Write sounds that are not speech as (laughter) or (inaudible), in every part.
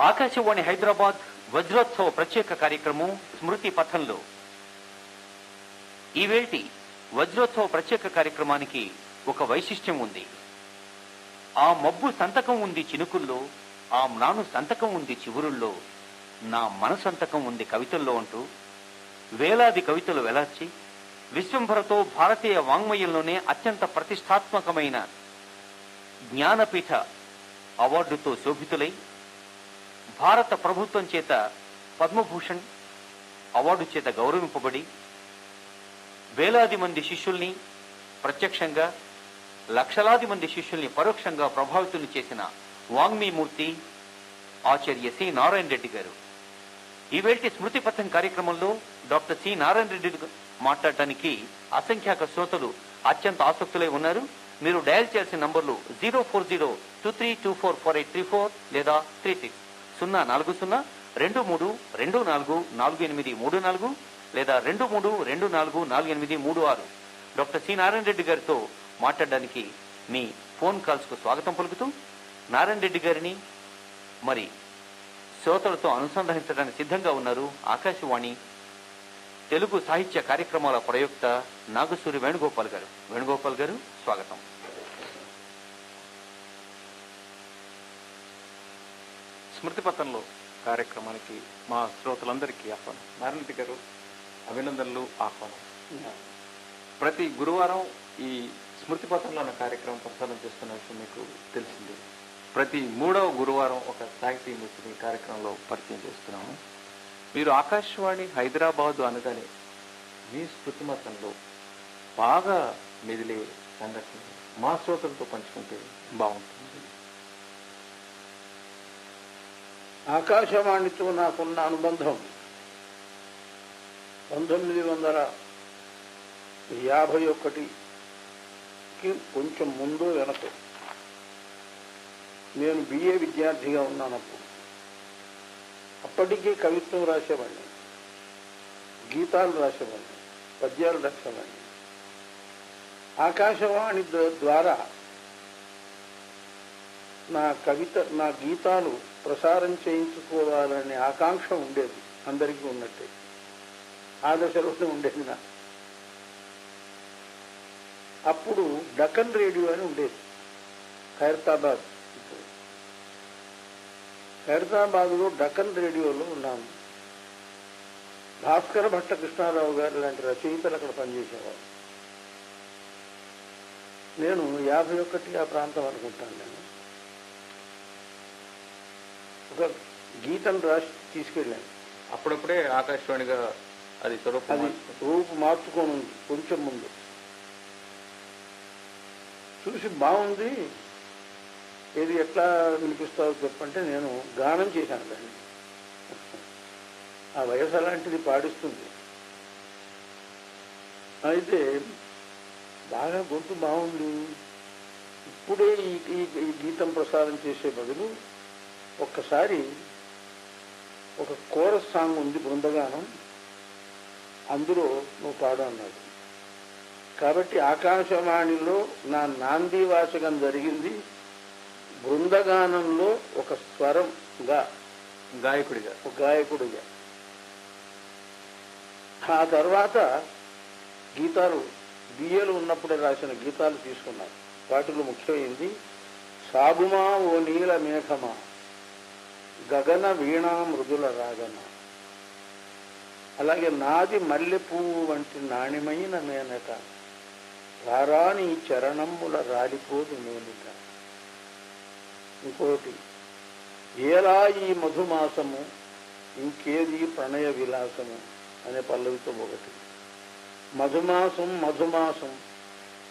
ఆకాశవాణి హైదరాబాద్ వజ్రోత్సవ ప్రత్యేక కార్యక్రమం స్మృతి పథంలో. ఈవేటి వజ్రోత్సవ ప్రత్యేక కార్యక్రమానికి ఒక వైశిష్ట్యం ఉంది. ఆ మబ్బు సంతకం ఉంది చినుకుల్లో ఆ నాను సంతకం ఉంది చివురుల్లో నా మన సంతకం ఉంది కవితల్లో అంటూ వేలాది కవితలు వెలార్చి విశ్వంభరతో భారతీయ వాంగ్మయంలోనే అత్యంత ప్రతిష్టాత్మకమైన జ్ఞానపీఠ అవార్డుతో శోభితులై భారత ప్రభుత్వం చేత పద్మభూషణ్ అవార్డు చేత గౌరవింపబడి వేలాది మంది శిష్యుల్ని ప్రత్యక్షంగా లక్షలాది మంది శిష్యుల్ని పరోక్షంగా ప్రభావితులు చేసిన వాంగ్మీమూర్తి ఆచార్య సి. నారాయణ రెడ్డి గారు. ఈవేల్టి స్మృతి పథం కార్యక్రమంలో డాక్టర్ సి. నారాయణ రెడ్డి మాట్లాడటానికి అసంఖ్యాక శ్రోతలు అత్యంత ఆసక్తులై ఉన్నారు. మీరు డయల్ చేయాల్సిన నంబర్లు zero four zero two three two four four eight three four లేదా త్రీ సిక్స్. సున్నా నాలుగు సున్నా రెండు మూడు రెండు నాలుగు నాలుగు ఎనిమిది మూడు నాలుగు లేదా రెండు మూడు రెండు నాలుగు నాలుగు ఎనిమిది మూడు ఆరు. డాక్టర్ సి నారాయణ రెడ్డి గారితో మాట్లాడడానికి మీ ఫోన్ కాల్స్కు స్వాగతం పలుకుతూ నారాయణ రెడ్డి గారిని మరి శ్రోతలతో అనుసంధానించడానికి సిద్ధంగా ఉన్నారు ఆకాశవాణి తెలుగు సాహిత్య కార్యక్రమాల ప్రయుక్త నాగసూరి వేణుగోపాల్ గారు. వేణుగోపాల్ గారు స్వాగతం. స్మృతి పథంలో కార్యక్రమానికి మా శ్రోతలందరికీ ఆహ్వానం. నారాయణ గారు అభినందనలు ఆహ్వానం. ప్రతి గురువారం ఈ స్మృతి పథంలో ఉన్న కార్యక్రమం ప్రసారం చేస్తున్న విషయం మీకు తెలిసింది. ప్రతి మూడవ గురువారం ఒక సాహితీ మిత్రుని కార్యక్రమంలో పరిచయం చేస్తున్నాము. మీరు ఆకాశవాణి హైదరాబాదు అనగానే మీ స్మృతి మతంలో బాగా మెదిలే సంఘటన మా శ్రోతలతో పంచుకుంటే బాగుంటుంది. ఆకాశవాణితో నాకున్న అనుబంధం పంతొమ్మిది వందల యాభై ఒకటికి కొంచెం ముందు వెనక. నేను బిఏ విద్యార్థిగా ఉన్నానప్పుడు అప్పటికీ కవిత్వం రాసేవాడిని. గీతాలు రాసేవాడిని. పద్యాలు రాసేవాడిని. ఆకాశవాణి ద్వారా నా కవిత నా గీతాలు ప్రసారం చేయించుకోవాలనే ఆకాంక్ష ఉండేది. అందరికీ ఉన్నట్టే. ఆ దశలోనే ఉండేది నా. అప్పుడు డక్కన్ రేడియో అని ఉండేది. ఖైరతాబాద్. ఖైరతాబాద్లో డక్కన్ రేడియోలో ఉన్నాము. భాస్కర భట్ట కృష్ణారావు గారు లాంటి రచయితలు అక్కడ పనిచేసేవారు. నేను యాభై ఒకటి ఆ ప్రాంతం అనుకుంటాను నేను. ఒక గీతం రాసి తీసుకెళ్ళాను. అప్పుడప్పుడే ఆకాశవాణిగా అది స్వరూపం అది. రూపు మార్చుకొని ఉంది కొంచెం ముందు. చూసి బాగుంది. ఏది ఎట్లా వినిపిస్తావో చెప్పంటే నేను గానం చేశాను దాన్ని. ఆ వయసు అలాంటిది పాడిస్తుంది. అయితే బాగా గొంతు బాగుంది. ఇప్పుడే ఈ గీతం ప్రసారం చేసే బదులు ఒక్కసారి ఒక కోరస్ సాంగ్ ఉంది బృందగానం. అందులో నువ్వు పాడు అన్నాడు కాబట్టి ఆకాశవాణిలో నా నాంది వాచకం జరిగింది. బృందగానంలో ఒక స్వరంగా గాయకుడిగా. ఒక గాయకుడిగా. ఆ తర్వాత గీతాలు బిఏలు ఉన్నప్పుడే రాసిన గీతాలు తీసుకున్నారు వాటిలో ముఖ్యమైనది సాగుమా ఓ నీల మేఘమా. గగన వీణా మృదుల రాగన. అలాగే నాది మల్లె పువ్వు వంటి నాణ్యమైన మేనక. రారాని చరణముల రాలిపోదు మేనిక ఇంకోటి ఏలా ఈ మధుమాసము? ఇంకేది ప్రణయ విలాసము? అనే పల్లవితో ఒకటి. మధుమాసం మధుమాసం.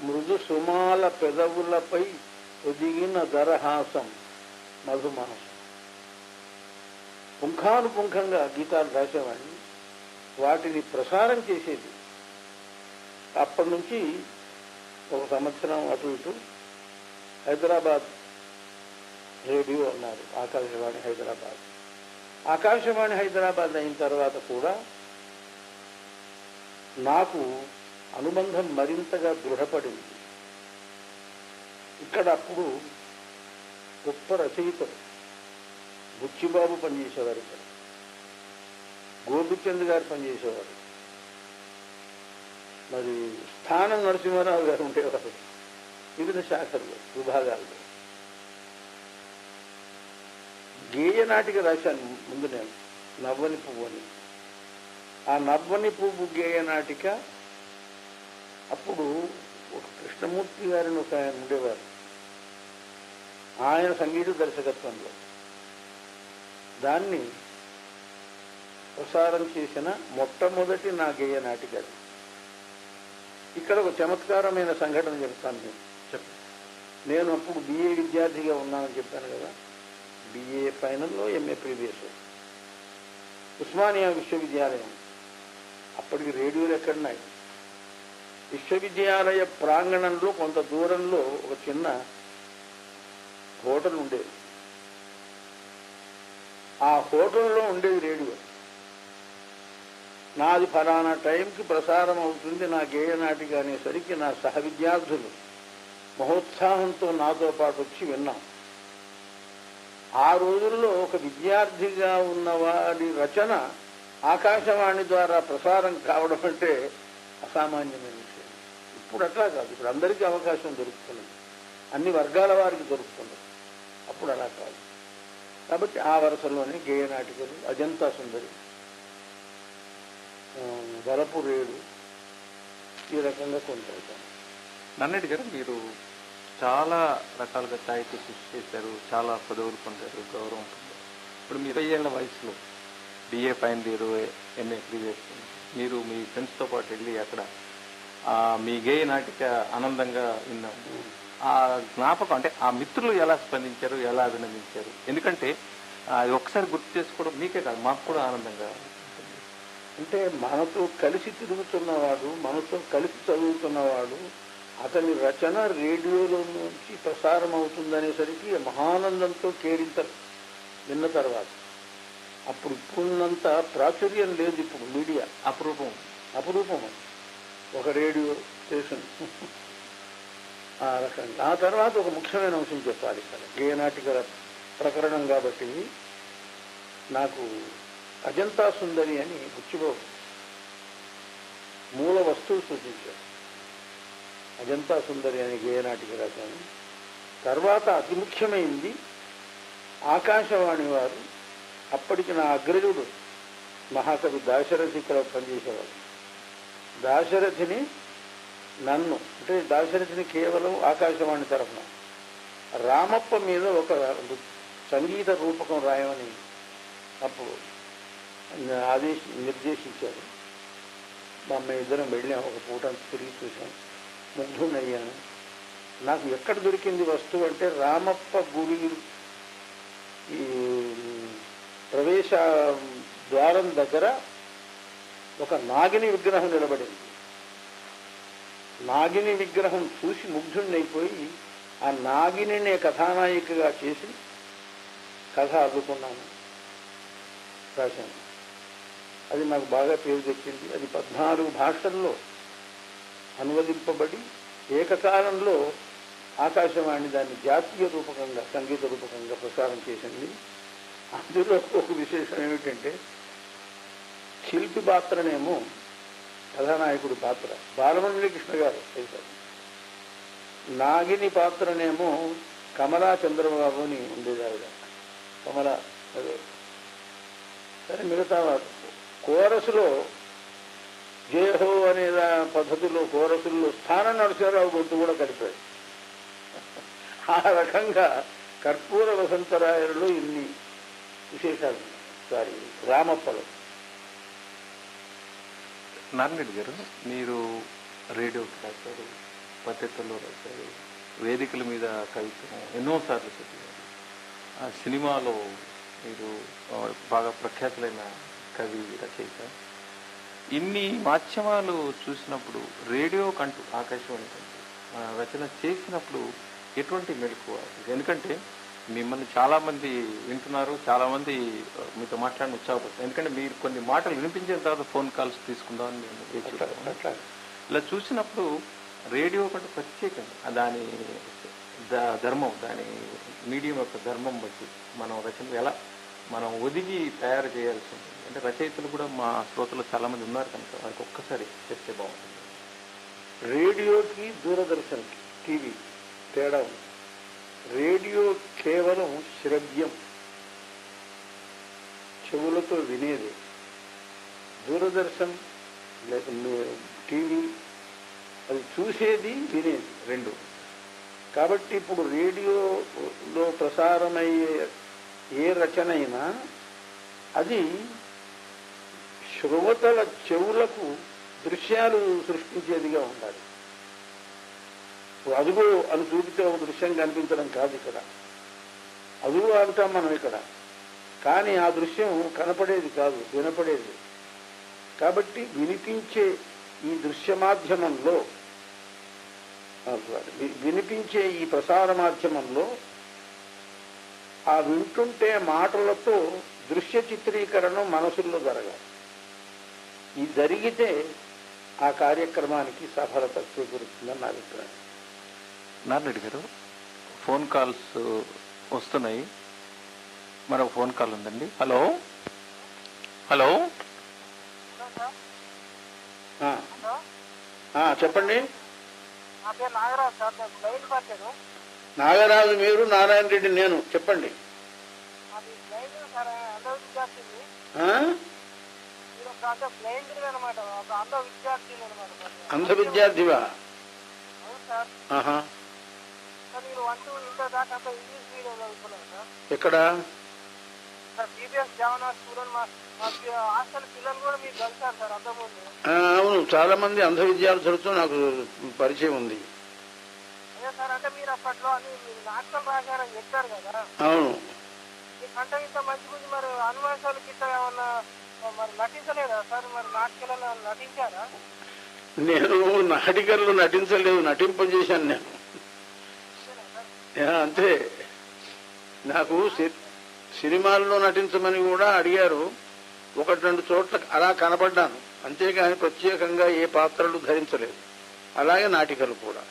మృదు సుమాల పెదవులపై ఒదిగిన దరహాసం. మధుమాసం. పుంఖానుపుంఖంగా గీతాలు రాసేవాడిని. వాటిని ప్రసారం చేసేది. అప్పటి నుంచి ఒక సంవత్సరం అటు ఇటు హైదరాబాద్ రేడియో అన్నారు ఆకాశవాణి హైదరాబాద్. ఆకాశవాణి హైదరాబాద్ అయిన తర్వాత కూడా నాకు అనుబంధం మరింతగా దృఢపడింది. ఇక్కడ అప్పుడు గొప్ప రచయితలు బుచ్చిబాబు పనిచేసేవారు ఇక్కడ. గోపిచంద్ గారు పనిచేసేవారు. మరి స్థానం నరసింహారావు గారు ఉండేవారు. వివిధ శాఖల్లో విభాగాల్లో గేయ నాటిక రాశాను ముందు నేను నవ్వని పువ్వు అని. ఆ నవ్వని పువ్వు గేయ నాటిక అప్పుడు ఒక కృష్ణమూర్తి గారిని ఒక ఆయన ఉండేవారు. ఆయన సంగీత దర్శకత్వంలో. దాన్ని ప్రసారం చేసిన మొట్టమొదటి నా గేయ నాటిక అది. ఇక్కడ ఒక చమత్కారమైన సంఘటన చెప్తాను నేను. చెప్పండి నేను అప్పుడు బిఏ విద్యార్థిగా ఉన్నానని చెప్పాను కదా. బిఏ ఫైనల్లో ఎంఏ ప్రీవియస్. ఉస్మానియా విశ్వవిద్యాలయం. అప్పటికి రేడియోలు ఎక్కడున్నాయి? విశ్వవిద్యాలయ ప్రాంగణంలో కొంత దూరంలో ఒక చిన్న హోటల్ ఉండేది. ఆ హోటల్లో ఉండేది రేడియో. నాది ఫలానా టైంకి ప్రసారం అవుతుంది నా గేయ అనేసరికి నా సహ విద్యార్థులు మహోత్సాహంతో నాతో పాటు వచ్చి విన్నాం. ఆ రోజుల్లో ఒక విద్యార్థిగా ఉన్నవాడి రచన ఆకాశవాణి ద్వారా ప్రసారం కావడం అంటే అసామాన్యమైన విషయం. ఇప్పుడు అట్లా కాదు ఇప్పుడు అందరికీ అవకాశం దొరుకుతున్నది అన్ని వర్గాల వారికి దొరుకుతున్నది కాబట్టి ఆ వరుసలోనే గేయ నాటికలు అజంతా సుందరి వరపు రేడు ఈ రకంగా కొనసాగుతాను నన్నటి గారు మీరు చాలా రకాలుగా సాహిత్య కృషి చేశారు చాలా పదవులు పొందారు గౌరవం పొందారు. ఇప్పుడు మీరు ఏళ్ళ వయసులో BA final year MA previous మీరు మీ ఫ్రెండ్స్తో పాటు వెళ్ళి అక్కడ మీ గేయ నాటిక ఆనందంగా విన్నాం ఆ జ్ఞాపకం అంటే ఆ మిత్రులు ఎలా స్పందించారు ఎలా అభినందించారు? ఎందుకంటే అది ఒకసారి గుర్తు చేసుకోవడం మీకే కాదు మాకు కూడా ఆనందంగా ఉంటుంది. అంటే మనతో కలిసి తిరుగుతున్నవాడు మనతో కలిసి చదువుతున్నవాడు అతని రచన రేడియోలో నుంచి ప్రసారం అవుతుందనేసరికి మహానందంతో కేరింతలు విన్న తర్వాత. అప్పుడు ఇప్పుడున్నంత ప్రాచుర్యం లేదు ఇప్పుడు మీడియా. అపురూపం. అపురూపం ఒక రేడియో స్టేషన్. ఆ రకంగా. ఆ తర్వాత ఒక ముఖ్యమైన అంశం చెప్పాలి ఇక్కడ గేయ ప్రకరణం కాబట్టి నాకు అజంతా సుందరి అని గుచ్చిబాబు మూల వస్తువు సూచించారు. అజంతా సుందరి అని గేయ నాటిక రాశాను. తర్వాత అతి ముఖ్యమైంది ఆకాశవాణి వారు అప్పటికి నా అగ్రజుడు మహాకవి దాశరథి ఇక్కడ పనిచేసేవాడు దాశరథిని నన్ను. అంటే దాశరథిని కేవలం ఆకాశవాణి తరఫున. రామప్ప మీద ఒక సంగీత రూపకం రాయమని అప్పుడు ఆదేశ నిర్దేశించారు. మా ఇద్దరం వెళ్ళాం ఒక పూట తిరిగి చూసాం ముగ్ధునయ్యాను నాకు ఎక్కడ దొరికింది వస్తువు అంటే రామప్ప గుడి ఈ ప్రవేశ ద్వారం దగ్గర ఒక నాగిని విగ్రహం నిలబడింది. నాగిని విగ్రహం చూసి ముగ్ధుణ్ణైపోయి ఆ నాగిని కథానాయికగా చేసి కథ అద్దుకున్నాను రాశాను. అది నాకు బాగా పేరు తెచ్చింది. అది పద్నాలుగు భాషల్లో అనువదింపబడి ఏకకాలంలో ఆకాశవాణి దాన్ని జాతీయ రూపకంగా సంగీత రూపకంగా ప్రసారం చేసింది. అందులో ఒక విశేషం ఏమిటంటే శిల్పి పాత్రనేమో కథానాయకుడి పాత్ర. బాలమురళీ కృష్ణ గారు చేశారు నాగిని పాత్రనేమో కమలా చంద్రబాబు అని ఉండేది ఆవిడ కమల అదే. సరే మిగతా కోరసులో జయహో అనే పద్ధతిలో కోరసుల్లో స్థానం నరసింహరావు గొంతు కూడా కలిపాడు ఆ రకంగా కర్పూర వసంతరాయలలో ఇన్ని విశేషాలు. సారీ రామప్పలు. నారాయణ గారు మీరు రేడియోకి రాశారు పత్రికల్లో రాశారు వేదికల మీద కవిత్వం ఎన్నోసార్లు చదివారు ఆ సినిమాలో మీరు బాగా ప్రఖ్యాతులైన కవి రచయిత. ఇన్ని మాధ్యమాలు చూసినప్పుడు రేడియో కంటూ ఆకాశవాణి కంటూ ఆ, రచన చేసినప్పుడు ఎటువంటి మెలకు ఎందుకంటే మిమ్మల్ని చాలా మంది వింటున్నారు చాలా మంది ఆ, మీతో మాట్లాడిన ఉత్సాహపడుతుంది ఎందుకంటే మీరు కొన్ని మాటలు వినిపించిన తర్వాత ఫోన్ కాల్స్ తీసుకుందామని అట్లా ఉన్నాను. అట్లా ఇలా చూసినప్పుడు రేడియో కంటే ప్రత్యేకంగా దాని ధర్మం దాని మీడియం యొక్క ధర్మం బట్టి మనం రచన ఎలా మనం ఒదిగి తయారు చేయాల్సి ఉంటుంది. అంటే రచయితలు కూడా మా శ్రోతలు చాలా మంది ఉన్నారు కనుక వారికి ఒక్కసారి చెప్తే బాగుంటుంది. రేడియోకి దూరదర్శన్కి టీవీ తేడా ఉంది. రేడియో కేవలం శ్రవ్యం. చెవులతో వినేది. దూరదర్శన్ టీవీ అది చూసేది వినేది రెండు. కాబట్టి ఇప్పుడు రేడియోలో ప్రసారమయ్యే ఏ రచన అయినా అది శ్రోతల చెవులకు దృశ్యాలు సృష్టించేదిగా ఉండాలి. అదుగు అని చూపితే ఒక దృశ్యం కనిపించడం కాదు ఇక్కడ. అదుగు అంటాం మనం ఇక్కడ. కానీ ఆ దృశ్యం కనపడేది కాదు వినపడేది. కాబట్టి వినిపించే ఈ దృశ్య మాధ్యమంలో వినిపించే ఈ ప్రసార మాధ్యమంలో ఆ వింటుంటే మాటలతో దృశ్య చిత్రీకరణ మనసుల్లో జరగాలి. ఇది జరిగితే ఆ కార్యక్రమానికి సఫలత చేకూరుతుందని నా అభిప్రాయం. నారాయణ గారు ఫోన్ కాల్స్ వస్తున్నాయి. మరొక ఫోన్ కాల్ ఉందండి. హలో? హలో? చెప్పండి. నాగరాజు సార్ నేను బ్లైండ్ పర్సన్ నాగరాజు మీరు నారాయణ రెడ్డి నేను చెప్పండి. అంధ విద్యార్థివా? మీరు వన్ టూ ఇంటర్ దాకా అంతా ఇంగ్లీష్ మీడియం చదువుకున్నారు సార్. ఎక్కడ? సార్ స్కూల్ మా హాస్టల్ పిల్లలు కూడా కలిసారు సార్ అంతకుముందు? ఆ, అవును చాలా మంది అంధ విద్యార్థులతో నాకు పరిచయం ఉంది. అదే సార్ అంటే మీరు అప్పట్లో అని మీరు నాటకాలు రాశారని చెప్పారు కదా. అవును. ఇంత మంచి మరి గిట్ట ఏమన్నా మరి నటించలేదా సార్? మరి నాటకాలలో నటించారా? నేను నాటికల్లో నటించలేదు నటింపజేశాను నేను. అంతే. నాకు సి- సినిమాల్లో నటించమని కూడా అడిగారు. ఒకటి రెండు చోట్ల అలా కనపడ్డాను. అంతేగాని ప్రత్యేకంగా ఏ పాత్రలు ధరించలేదు. అలాగే నాటికలు కూడా.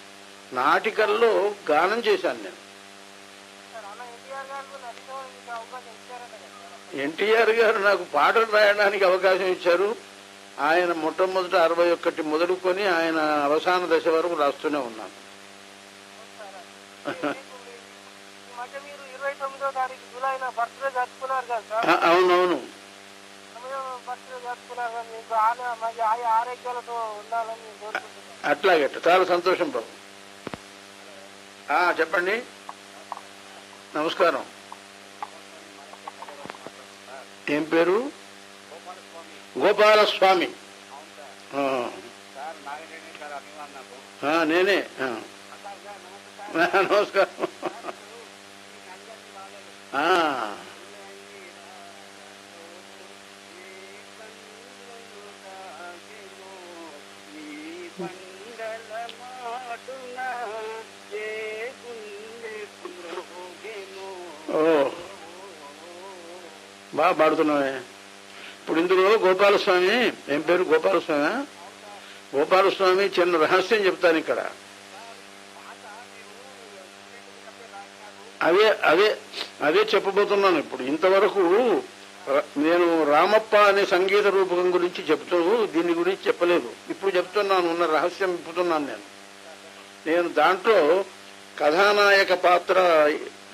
నాటికల్లో గానం చేశాను నేను. ఎన్టీఆర్ గారు ఎన్టీఆర్ గారు నాకు పాటలు రాయడానికి అవకాశం ఇచ్చారు. ఆయన మొట్టమొదట అరవై ఒక్కటి మొదలుకొని ఆయన అవసాన దశ వరకు రాస్తూనే ఉన్నాను. మీరు ఇరవై తొమ్మిదో తారీఖు జూలైన బర్త్డే జరుపుకున్నారు కదా సార్. ఆ, అవునవును. బర్త్డే జరుపుకున్నారు కదా మీకు ఆన మంచి ఆయా ఆరోగ్యాలతో ఉండాలని అట్లాగట్ట చాలా సంతోషం బాబు. ఆ, చెప్పండి. నమస్కారం. ఏం పేరు? గోపాలస్వామి. నేనే. నమస్కారం. ఓ. బాగా పాడుతున్నావే. ఇప్పుడు ఇందులో గోపాలస్వామి ఏం పేరు? గోపాలస్వామి? గోపాలస్వామి చిన్న రహస్యం చెప్తాను ఇక్కడ. అవే అవే. అదే చెప్పబోతున్నాను. ఇప్పుడు ఇంతవరకు నేను రామప్ప అనే సంగీత రూపకం గురించి చెప్తూ దీని గురించి చెప్పలేదు. ఇప్పుడు చెప్తున్నాను ఉన్న రహస్యం ఇప్పుతున్నాను నేను. నేను దాంట్లో కథానాయక పాత్ర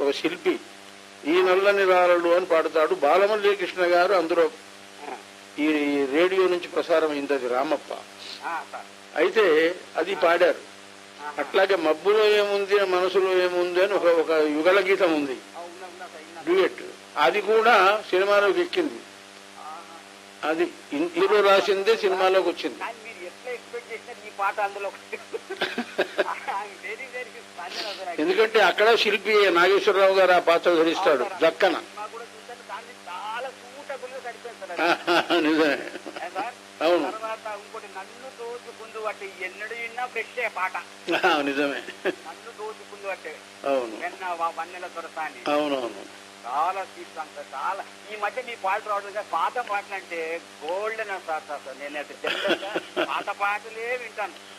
ఒక శిల్పి ఈ నల్లని రారలు అని పాడుతాడు బాలమల్లి కృష్ణ గారు. అందులో ఈ రేడియో నుంచి ప్రసారం అయింది అది రామప్ప. అయితే అది పాడారు. అట్లాగే మబ్బులో ఏముంది మనసులో ఏముంది అని ఒక ఒక యుగల గీతం ఉంది. డ్యూయట్ అది కూడా సినిమాలోకి ఎక్కింది. అది హీరో రాసిందే సినిమాలోకి వచ్చింది. ఎందుకంటే అక్కడ శిల్పి నాగేశ్వరరావు గారు ఆ పాత్ర ధరిస్తాడు దక్కన నిజమే. అవును. నిజమే. అవును. అవునవును. చాలా సీట్స్ అంత చాలా. ఈ మధ్య మీ పాటలు రావడం కాదు, పాత పాటలు అంటే గోల్డెన్ సార్. సార్ నేనైతే జనరల్గా పాత పాటలే వింటాను.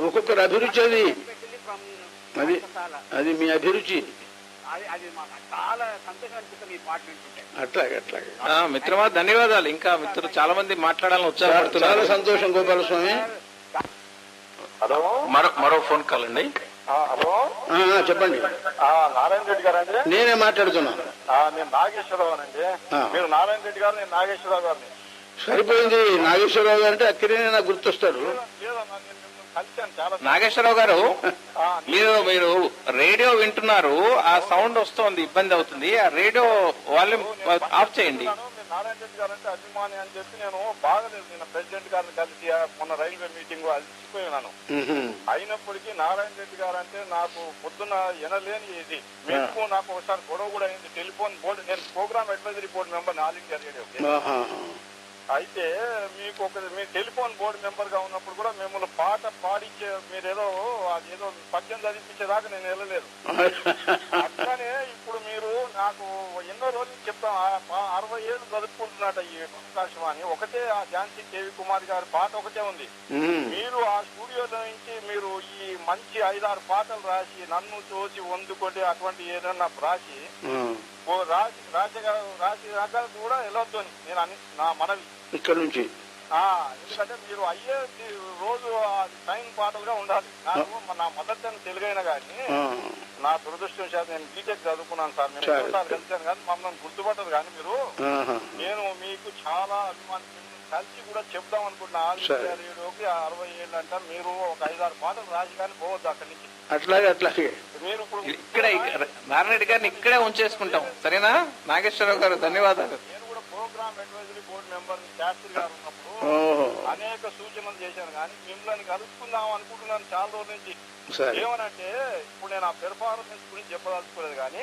ఒక్కొక్కరు అభిరుచి అది. అది మీ అభిరుచి. అది అది మాకు చాలా సంతోషం అనిపిస్తుంది మీ పాట వింటుంటే. అట్లాగే అట్లాగే. ఆ, మిత్రమా ధన్యవాదాలు. ఇంకా మిత్రులు చాలా మంది మాట్లాడాలని చాలా ఉత్సాహపడుతున్నారు. సంతోషం గోపాలస్వామి. మరో మరో ఫోన్ కాల్ అండి. హలో? చెప్పండి. ఆ, నారాయణ రెడ్డి గారు అండి? నేనే మాట్లాడుతున్నాను నేను నాగేశ్వరరావు అండి. మీరు నారాయణ రెడ్డి గారు నేను నాగేశ్వరరావు గారిని. సరిపోయింది. నాగేశ్వరరావు గారు అంటే అక్కడే నాకు చాలా నాగేశ్వరరావు గారు మీరు మీరు రేడియో వింటున్నారు. ఆ సౌండ్ వస్తోంది ఇబ్బంది అవుతుంది. ఆ రేడియో వాల్యూమ్ ఆఫ్ చేయండి. నారాయణ రెడ్డి గారు అంటే అభిమాని అని చెప్పి నేను బాగలేదు నిన్న ప్రెసిడెంట్ గారిని కలిసి మొన్న రైల్వే మీటింగ్ అలసిపోయినాను. అయినప్పటికీ నారాయణ రెడ్డి గారు అంటే నాకు పొద్దున ఎనలేని ఇది. మీకు నాకు ఒకసారి గొడవ కూడా అయింది. టెలిఫోన్ బోర్డు నేను program advisory board member all India radio ఆహా. అయితే మీకు ఒక మీ టెలిఫోన్ బోర్డు మెంబర్గా ఉన్నప్పుడు కూడా మిమ్మల్ని పాట పాడించే మీరేదో అదేదో పద్యం చదివించేదాకా నేను వెళ్ళలేదు. (laughs) అట్లానే నాకు ఎన్నో రోజులు చెప్తాం అరవై ఏళ్ళు చదువుకుంటున్నట్ట ఈ అని ఒకటే ఆ ఝాన్సీ కేవి కుమార్ గారి పాట ఒకటే ఉంది. మీరు ఆ స్టూడియోలో నుంచి మీరు ఈ మంచి ఐదారు పాటలు రాసి నన్ను చూసి వందుకొని అటువంటి ఏదన్నా రాసి రాసి రాసి రాసి రాక కూడా వెళ్ళొద్దు అని నేను నా మనవి. ఇక్కడ నుంచి. ఎందుకంటే మీరు అయ్యే రోజు టైం పాటలుగా ఉండాలి. నాకు నా మదర్ టంగ్ తెలుగైనా కానీ. నా దురదృష్టం చేత నేను బీటెక్ చదువుకున్నాను సార్. నేను సరే, ఎన్నోసార్లు సరే. కలిసాను కానీ మమ్మల్ని గుర్తుపట్టదు కానీ మీరు. నేను మీకు చాలా అభిమాని కలిసి కూడా చెప్దాం అనుకుంటున్నా. ఆల్ సరే. ఇండియా రేడియోకి అరవై ఏళ్ళు అంట మీరు ఒక ఐదారు పాటలు రాసి కానీ పోవద్దు అక్కడి నుంచి. అట్లాగే అట్లాగే. మీరు ఇప్పుడు ఇక్కడ నారాయణ రెడ్డి గారిని ఇక్కడే ఉంచేసుకుంటాం. సరేనా? నాగేశ్వరరావు గారు ధన్యవాదాలు. Program advisory board member Shastri garu ఉన్నప్పుడు అనేక సూచనలు చేశాను కానీ మిమ్మల్ని కలుసుకుందాం అనుకుంటున్నాను చాలా రోజుల నుంచి. ఏమనంటే ఇప్పుడు నేను ఆ పెర్ఫార్మెన్స్ గురించి చెప్పదలుచుకోలేదు కానీ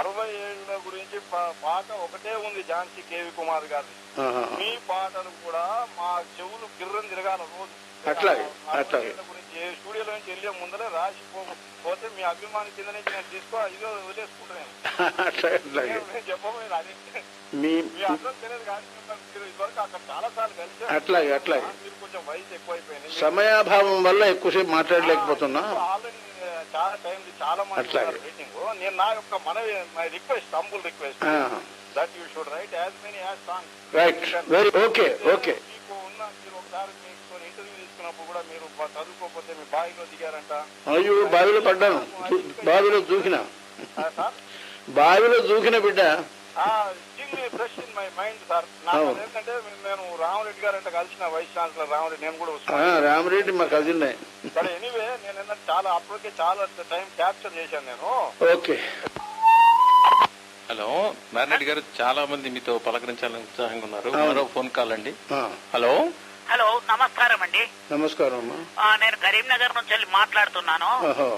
అరవై ఏళ్ళ గురించి పాట ఒకటే ఉంది ఝాన్సీ కేవి కుమార్ గారి. మీ పాటలు కూడా మా చెవులు గిర్రం తిరగాల రోజు. అట్లాగే, అట్లాగే. గురించి ఏ స్టూడియోలో నుంచి వెళ్ళే ముందరే రాసి పోతే మీ అభిమాని కింద నుంచి నేను తీసుకో ఇదో వదిలేసుకుంటాను (laughs) అట్లాగే అట్లాగే. నేను చెప్పబోయేది అది? మీ అట్లాగే, అట్లాగే. సమయాభావం వల్ల ఎక్కువసేపు మాట్లాడలేకపోతున్నా. ఆల్రెడీ చాలా టైం చాలా మంది అట్లాగే. మీటింగ్ నేను నా యొక్క మనవి my request humble request. That you should write as many as song right very okay okay మీకు ఉన్న మీరు ఒకసారి మీకు ఇంటర్వ్యూ తీసుకున్నప్పుడు కూడా మీరు చదువుకోకపోతే మీ బావిలో దిగారంట. అయ్యో బావిలో పడ్డాను. బావిలో దూకిన. సార్? బావిలో దూకిన బిడ్డ. Fresh in my mind sir నాకు. ఏంటంటే నేను రామరెడ్డి గారు అంటే కలిసిన వైస్ ఛాన్సలర్ రామరెడ్డి నేను కూడా ఆ, వస్తున్నాను రామరెడ్డి మా కజిన్ సరే ఎనీవే నేను ఏంటంటే చాలా అప్పటికే చాలా టైం క్యాప్చర్ చేశాను నేను. ఓకే. హలో నారాయణ గారు చాలా మంది మీతో పలకరించాలని ఉత్సాహంగా ఉన్నారు. మరో ఫోన్ కాల్ అండి. ఆ, హలో. హలో నమస్కారం అండి. నమస్కారం అమ్మా. ఆ, నేను కరీంనగర్ నుంచి వెళ్ళి మాట్లాడుతున్నాను. ఓహో.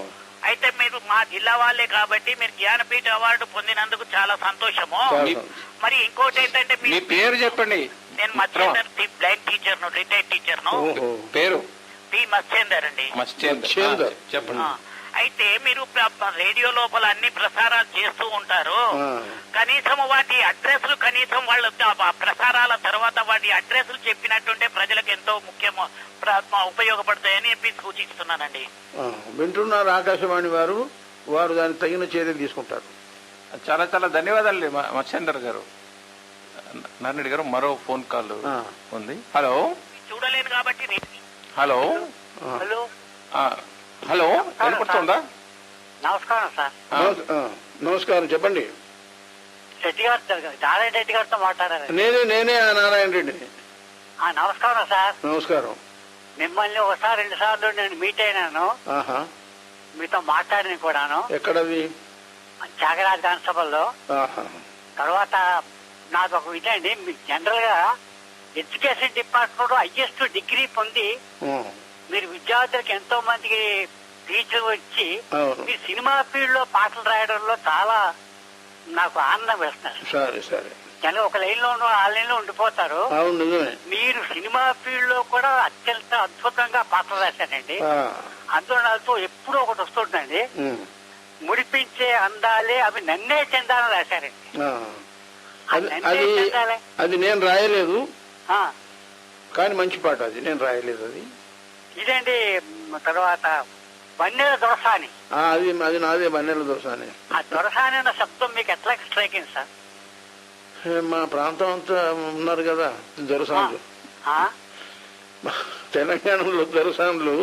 అయితే మీరు మా జిల్లా వాళ్ళే కాబట్టి మీరు జ్ఞానపీఠ అవార్డు పొందినందుకు చాలా సంతోషము. మరి ఇంకోటి ఏంటంటే మీ పేరు చెప్పండి. నేను మత్స్యేందర్ బ్లైండ్ టీచర్ను రిటైర్డ్ టీచర్ను. పేరు? పి మత్స్యేందర్ అండి. మత్స్యేందర్. చెప్పండి. అయితే మీరు రేడియో లోపల అన్ని ప్రసారాలు చేస్తూ ఉంటారు. కనీసం వాటి అడ్రస్లు కనీసం వాళ్ళ ఆ ప్రసారాల తర్వాత వాటి అడ్రస్లు చెప్పినట్టుంటే ప్రజలకు ఎంతో ముఖ్యము ప్ర- ఉపయోగపడతాయని చెప్పి సూచిస్తున్నానండి. వింటున్నారు ఆకాశవాణి వారు వారు దానికి తగిన చర్యలు తీసుకుంటారు. చాలా చాలా ధన్యవాదాలు మ- మత్స్యేందర్ గారు. నారాయణ గారు మరో ఫోన్ కాల్. ఉంది. హలో? చూడలేను కాబట్టి హలో. హలో? హలో వినపడుతుందా నమస్కారం సార్. నమస్కారం చెప్పండి. రెడ్డి గారు నారాయణ రెడ్డి గారితో మాట్లాడారు నేనే నేనే నారాయణ రెడ్డిని. నమస్కారం సార్. నమస్కారం. మిమ్మల్ని ఒకసారి రెండు సార్లు నేను మీట్ అయినాను. మీతో మాట్లాడిన కూడాను. ఎక్కడది త్యాగరాజ్ ఆహా. తర్వాత నాకు ఒక ఇదండి జనరల్గా ఎడ్యుకేషన్ డిపార్ట్మెంట్ హైయెస్ట్ డిగ్రీ పొంది మీరు విద్యార్థులకు ఎంతో మందికి టీచర్ వచ్చి మీ సినిమా ఫీల్డ్లో పాటలు రాయడంలో చాలా నాకు ఆనందం వేస్తున్నారు. సరే సరే. కానీ ఒక లైన్లో ఆ లైన్లో ఉండిపోతారు మీరు సినిమా ఫీల్డ్లో కూడా అత్యంత అద్భుతంగా పాటలు రాశారండి. అందులో నాతో ఎప్పుడూ ఒకటి వస్తుందండి. ముడిపించే అందాలే అవి నన్నే చెందాలని రాశారండి. అది నేను రాయలేదు. ఆ, కానీ మంచి పాట అది. నేను రాయలేదు అది. ఇదండి మ్, తర్వాత వన్నెల దొరసాని. అది అది నాదే బన్నెల దోసానే ఆ దొరసాని అన్న శబ్దం మీకు ఎట్లా స్ట్రైక్ అయింది సార్ మా ప్రాంతం అంతా ఉన్నారు కదా దొరసానులు. ఆ? తెలంగాణలో దొరసానులు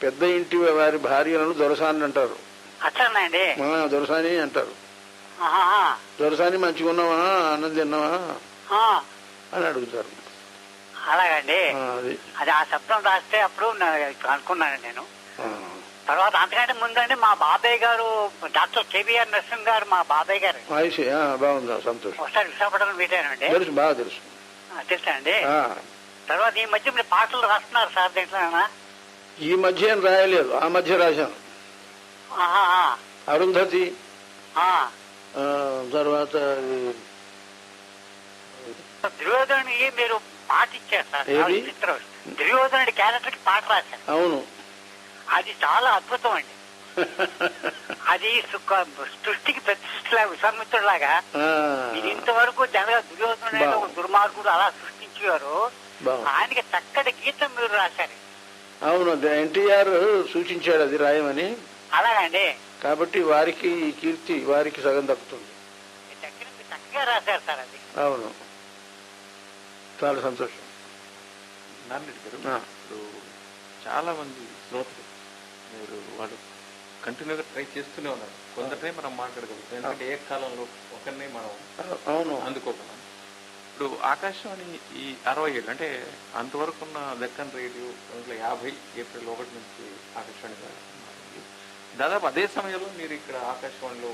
పెద్ద ఇంటి వారి భార్యలను దొరసాని అంటారు. అట్లనండి? దొరసాని అంటారు. దొరసాని మంచిగా ఉన్నావా అన్నం తిన్నావా? అని అడుగుతారు. అలాగండి. అది. ఆ శబ్దం రాస్తే అప్పుడు అనుకున్నాను నేను. తర్వాత అంతకంటే ముందండి మా బాబాయ్ గారు డాక్టర్ కేబీఆర్ నరసింహ్ గారు మా బాబాయ్ గారు. బాగుందా సంతోషం. ఒకసారి విశాఖపట్నం మీటానండి తెలుసు బాగా తెలుసు. తెలుసా అండి తర్వాత ఈ మధ్య మీరు పాటలు రాస్తున్నారు సార్ దీంట్లో ఈ మధ్య ఏం రాయలేదు ఆ మధ్య రాశాను. అరుంధతి. ఆ, తర్వాత దుర్యోధనుడికి మీరు పాట ఇచ్చారు సార్ చిత్రం. దుర్యోధనుడి క్యారెక్టర్కి పాట రాశారు అవును. అది చాలా అద్భుతం అండి. (laughs) అది సృష్టికి విశ్వామిత్రులాగా ఆ, ఇది ఇంతవరకు జనగా దుర్యోధనుడు ఒక దుర్మార్గుడు అలా సృష్టించేవారు ఆయనకి చక్కటి గీతం మీరు రాశారు. అవును ఎన్టీఆర్ సూచించాడు అది రాయమని. అలాగండి. కాబట్టి వారికి ఈ కీర్తి వారికి సగం దక్కుతుంది. చక్కగా రాశారు సార్ అది. అవును. చాలా సంతోషం. నాన్నరెడ్డి గారు. ఇప్పుడు చాలా మంది శ్రోతలు మీరు వాళ్ళు కంటిన్యూగా ట్రై చేస్తూనే ఉన్నారు. కొందరినే మనం మాట్లాడగలుగుతాం. ఎందుకంటే ఏ కాలంలో ఒకరిని మనం అవును. అందుకోగలం. ఇప్పుడు ఆకాశవాణి ఈ అరవై ఏళ్ళు అంటే అంతవరకు ఉన్న దక్కన్ రేడియో రెండు యాభై ఏప్రిల్ ఒకటి నుంచి ఆకాశవాణిగా మారింది దాదాపు అదే సమయంలో మీరు ఇక్కడ ఆకాశవాణిలో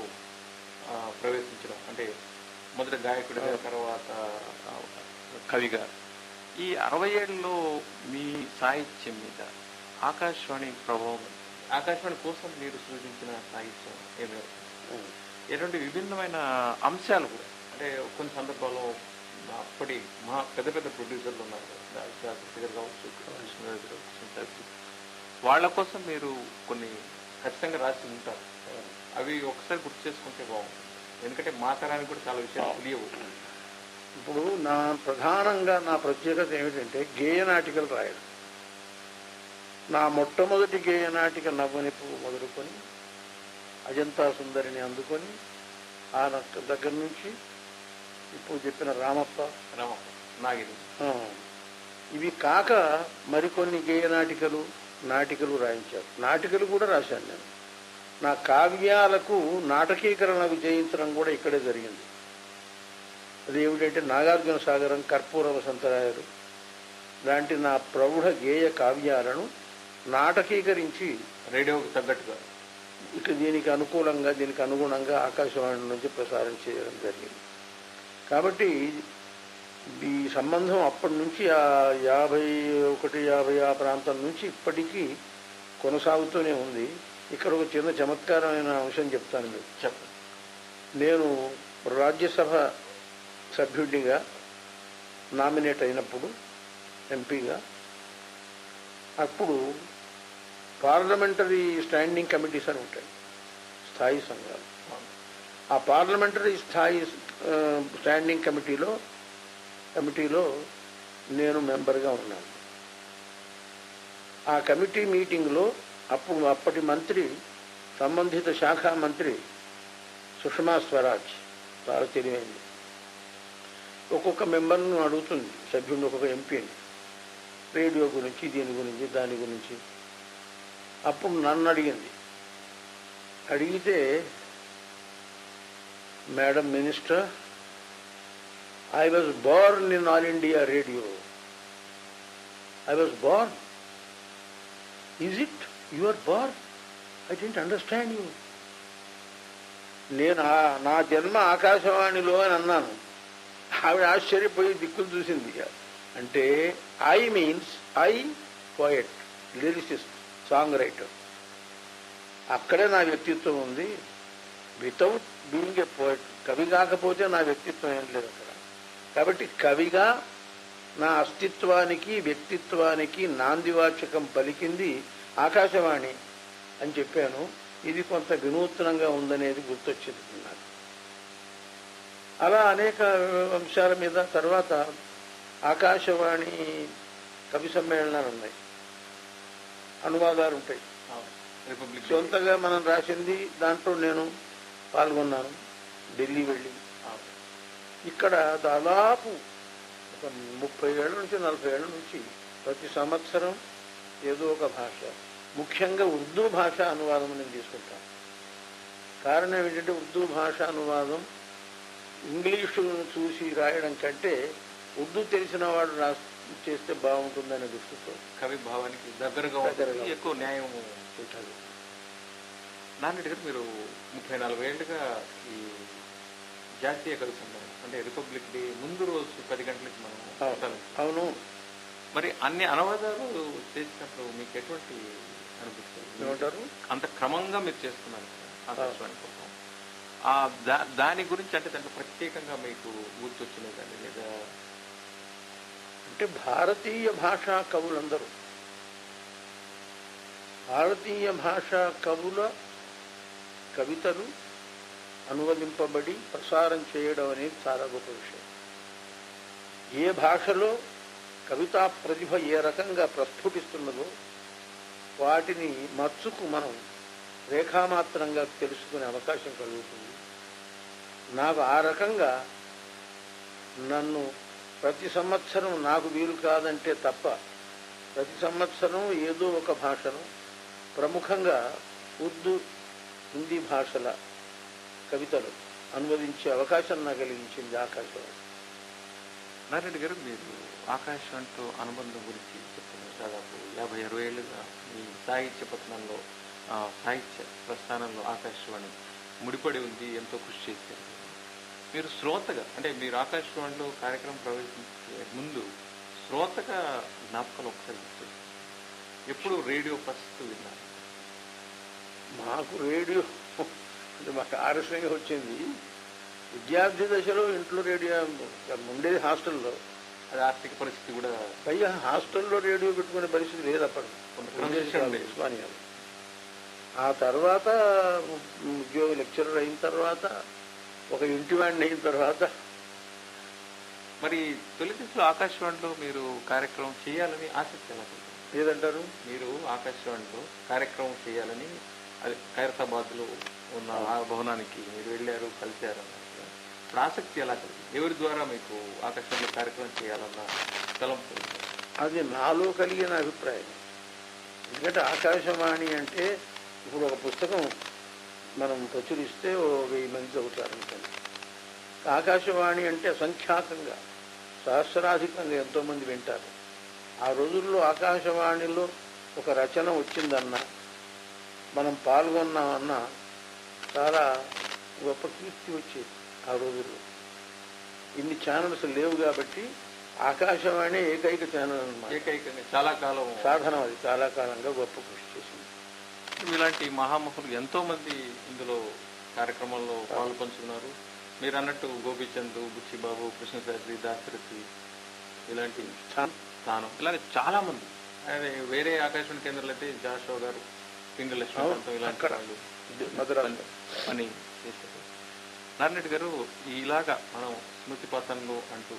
ప్రవేశించడం అంటే మొదట గాయకుడిగా తర్వాత కవిగా. ఈ అరవై ఏళ్ళలో మీ సాహిత్యం మీద ఆకాశవాణి ప్రభావం ఆకాశవాణి కోసం మీరు సృజించిన సాహిత్యం ఏమేమి ఎటువంటి విభిన్నమైన అంశాలు కూడా అంటే కొన్ని సందర్భాల్లో అప్పటి మహా పెద్ద పెద్ద ప్రొడ్యూసర్లు ఉన్నారు కావచ్చు వాళ్ళ కోసం మీరు కొన్ని ఖచ్చితంగా రాసి ఉంటారు. అవి ఒకసారి గుర్తు చేసుకుంటే బాగుంటుంది. ఎందుకంటే మా తరానికి కూడా చాలా విషయాలు తెలియవు. ఇప్పుడు నా ప్రధానంగా నా ప్రత్యేకత ఏమిటంటే గేయ నాటికలు రాయడం. నా మొట్టమొదటి గేయ నాటిక నవ్వనిపు మొదలుకొని అజంతా సుందరిని అందుకొని ఆ దగ్గర నుంచి ఇప్పుడు చెప్పిన రామప్ప. రామ నాగిరి ఇవి కాక మరికొన్ని గేయ నాటికలు నాటికలు రాయించారు. నాటికలు కూడా రాశాను నేను. నా కావ్యాలకు నాటకీకరణకు చేయించడం కూడా ఇక్కడే జరిగింది. అది ఏమిటంటే నాగార్జున సాగరం కర్పూర వసంతరాయలు లాంటి నా ప్రౌఢ గేయ కావ్యాలను నాటకీకరించి రేడియోకి తగ్గట్టుగా ఇక దీనికి అనుకూలంగా దీనికి అనుగుణంగా ఆకాశవాణి నుంచి ప్రసారం చేయడం జరిగింది. కాబట్టి ఈ సంబంధం అప్పటి నుంచి ఆ యాభై ఒకటి యాభై ఆ ప్రాంతం నుంచి ఇప్పటికీ కొనసాగుతూనే ఉంది. ఇక్కడ ఒక చిన్న చమత్కారమైన అంశం చెప్తాను మీకు. చెప్పండి. నేను రాజ్యసభ సభ్యుడిగా నామినేట్ అయినప్పుడు ఎంపీగా. అప్పుడు పార్లమెంటరీ స్టాండింగ్ కమిటీస్ అని ఉంటాయి స్థాయి సంఘాలు. ఆ పార్లమెంటరీ స్థాయి స్టాండింగ్ కమిటీలో కమిటీలో నేను మెంబర్గా ఉన్నాను. ఆ కమిటీ మీటింగ్లో అప్పుడు అప్పటి మంత్రి సంబంధిత శాఖ మంత్రి సుషమా స్వరాజ్ చాలా తెలివైంది ఒక్కొక్క మెంబర్ను అడుగుతుంది సభ్యుడిని ఒక్కొక్క ఎంపీని. రేడియో గురించి దీని గురించి దాని గురించి. అప్పుడు నన్ను అడిగింది. అడిగితే madam minister I was born in all India radio I was born is it you are born I didn't understand you నేను నా జన్మ ఆకాశవాణిలో అని అన్నాను. ఆవిడ ఆశ్చర్యపోయి దిక్కులు చూసింది అంటే I means I poet lyricist song writer అక్కడే నా వ్యక్తిత్వం ఉంది. వితౌట్ బీయింగ్ ఏ పోయట్ కవి కాకపోతే నా వ్యక్తిత్వం ఏం లేదు అక్కడ. కాబట్టి కవిగా నా అస్తిత్వానికి వ్యక్తిత్వానికి నాందివాచకం పలికింది ఆకాశవాణి అని చెప్పాను. ఇది కొంత వినూత్నంగా ఉందనేది గుర్తొచ్చింది నాకు. అలా అనేక అంశాల మీద తర్వాత ఆకాశవాణి కవి సమ్మేళనాలు ఉన్నాయి. అనువాదాలు ఉంటాయి. సొంతగా మనం రాసింది దాంట్లో నేను పాల్గొన్నాను. ఢిల్లీ వెళ్ళి. ఇక్కడ దాదాపు ఒక ముప్పై ఏళ్ళ నుంచి నలభై ఏళ్ళ నుంచి ప్రతి సంవత్సరం ఏదో ఒక భాష ముఖ్యంగా ఉర్దూ భాష అనువాదం నేను తీసుకుంటాను. కారణం ఏంటంటే ఉర్దూ భాష అనువాదం ఇంగ్లీషు చూసి రాయడం కంటే ఉర్దూ తెలిసిన వాడు రా చేస్తే బాగుంటుందనే దృష్టితో కవి భావానికి దగ్గరగా ఉంటుంది. ఎక్కువ న్యాయం చేశారు నాన్నటి గారు మీరు ముప్పై నలభై ఏళ్ళుగా ఈ జాతీయ కవి సంఘం అంటే రిపబ్లిక్ డే ముందు రోజు పది గంటలకి మనం. అవును మరి అన్ని అనువాదాలు చేసినప్పుడు మీకు ఎటువంటి అనుభూతి కలిగింది? ఏమంటారు అంత క్రమంగా మీరు చేస్తున్నారు ఆకాశవాణి కోసం దా- దాని గురించి అంటే దాంట్లో ప్రత్యేకంగా మీకు గుర్తొచ్చినది లేదా? అంటే భారతీయ భాషా కవులందరూ భారతీయ భాషా కవుల కవితలు అనువదింపబడి ప్రసారం చేయడం అనేది చాలా గొప్ప విషయం. ఏ భాషలో కవితా ప్రతిభ ఏ రకంగా ప్రస్ఫుటిస్తున్నదో వాటిని మచ్చుకు మనం రేఖామాత్రంగా తెలుసుకునే అవకాశం కలుగుతుంది. నాకు ఆ రకంగా నన్ను ప్రతి సంవత్సరం నాకు వీలు కాదంటే తప్ప ప్రతి సంవత్సరం ఏదో ఒక భాషను ప్రముఖంగా ఉర్దూ హిందీ భాషల కవితలు అనువదించే అవకాశం నాకు కలిగించింది ఆకాశవాణి. నారాయణ గారు మీరు ఆకాశవాణితో అనుబంధం గురించి చెప్తున్నారు. దాదాపు యాభై అరవై ఏళ్ళుగా మీ సాహిత్య పత్రంలో సాహిత్య ప్రస్థానంలో ఆకాశవాణి ముడిపడి ఉంది ఎంతో కృషి చేశారు. మీరు శ్రోతగా అంటే మీరు ఆకాశవాణిలో కార్యక్రమం ప్రవేశించే ముందు శ్రోతగా జ్ఞాపకాలు ఒకసారి. ఎప్పుడు రేడియో ఫస్ట్ విన్నారు? మాకు రేడియో అంటే మాకు ఆలస్యంగా వచ్చింది. విద్యార్థి దశలో ఇంట్లో రేడియో ఉండేది హాస్టల్లో. అది ఆర్థిక పరిస్థితి కూడా పైగా హాస్టల్లో రేడియో పెట్టుకునే పరిస్థితి లేదు అప్పుడు. ఉస్మానియాలో ఆ తర్వాత ఉద్యోగ లెక్చరర్ అయిన తర్వాత ఒక ఇంటి వాడిని అయిన తర్వాత. మరి తొలి దశలో ఆకాశవాణిలో మీరు కార్యక్రమం చేయాలని ఆసక్తి ఎలా? ఏదంటారు? మీరు ఆకాశవాణిలో కార్యక్రమం చేయాలని అది ఖైరతాబాద్లో ఉన్న ఆ భవనానికి మీరు వెళ్ళారు కలిశారు అన్నారు. ఇప్పుడు ఆసక్తి ఎలా కలిగింది? ఎవరి ద్వారా మీకు ఆకాశవాణిలో కార్యక్రమం చేయాలన్న స్థలం అది నాలో కలిగిన అభిప్రాయం. ఎందుకంటే ఆకాశవాణి అంటే ఇప్పుడు ఒక పుస్తకం మనం ప్రచురిస్తే ఓ వెయ్యి మంది చదువుతారు అనుకోండి ఆకాశవాణి అంటే అసంఖ్యాకంగా సహస్రాధికంగా ఎంతోమంది వింటారు. ఆ రోజుల్లో ఆకాశవాణిలో ఒక రచన వచ్చిందన్నా మనం పాల్గొన్నామన్నా చాలా గొప్ప కీర్తి వచ్చేది ఆ రోజుల్లో. ఇన్ని ఛానల్స్ లేవు కాబట్టి ఆకాశవాణి ఏకైక ఛానల్ అన్నమాట. ఏకైకంగా చాలా కాలం సాధనం అది చాలా కాలంగా గొప్ప కృషి చేసింది. ఇలాంటి మహామహులు ఎంతో మంది ఇందులో కార్యక్రమంలో పాల్పంచుకున్నారు మీరు అన్నట్టు గోపీచంద్ బుచ్చిబాబు కృష్ణశాస్త్రి దాశరథి ఇలాంటి స్థానం. స్థానం. ఇలాంటి చాలా మంది అదే వేరే ఆకాశవాణి కేంద్రాలు అయితే జాషో గారు పిండి లక్ష్మీకాంతం ఇలాంటి. వాళ్ళు పని- చేశారు నారాయణ గారు ఇలాగా మనం స్మృతి పతన్లు అంటూ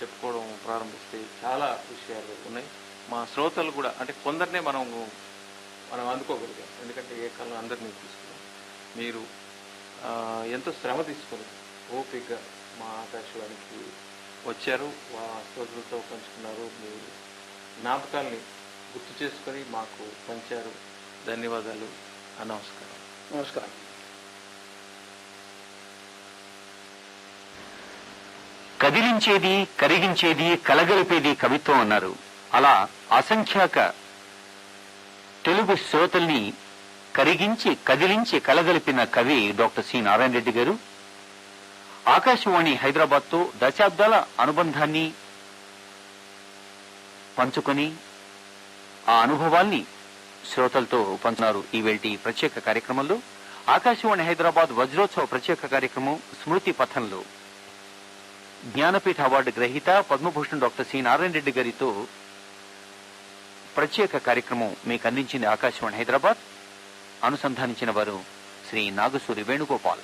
చెప్పుకోవడం ప్రారంభిస్తే చాలా విషయాలు ఉన్నాయి. మా శ్రోతలు కూడా అంటే కొందరినే మనం మనం అందుకోగలిగాం. ఎందుకంటే ఏ కాలం అందరినీ తీసుకున్నాం. మీరు ఎంతో శ్రమ తీసుకొని ఓపికగా మా ఆకాశవాణికి వచ్చారు. మా శ్రోతలతో పంచుకున్నారు. మీ జ్ఞాపకాల్ని గుర్తు చేసుకొని మాకు పంచారు. ధన్యవాదాలు. నమస్కారం. నమస్కారం. కదిలించేది కరిగించేది కలగలిపేది కవిత్వం అన్నారు. అలా అసంఖ్యాక తెలుగు శ్రోతల్ని కరిగించి కదిలించి కలగలిపిన కవి డాక్టర్ సి నారాయణ రెడ్డి గారు. ఆకాశవాణి హైదరాబాద్తో దశాబ్దాల అనుబంధాన్ని పంచుకొని ఆ అనుభవాల్ని శ్రోతలతో పంచున్నారు ఈ ప్రత్యేక కార్యక్రమంలో. ఆకాశవాణి హైదరాబాద్ వజ్రోత్సవ ప్రత్యేక కార్యక్రమం స్మృతి పథంలో. జ్ఞానపీఠ అవార్డు గ్రహీత పద్మభూషణ్ డాక్టర్ సి నారాయణ రెడ్డి గారితో ప్రత్యేక కార్యక్రమం మీకు అందించింది ఆకాశవాణి హైదరాబాద్. అనుసంధానించిన వారు శ్రీ నాగసూరి వేణుగోపాల్.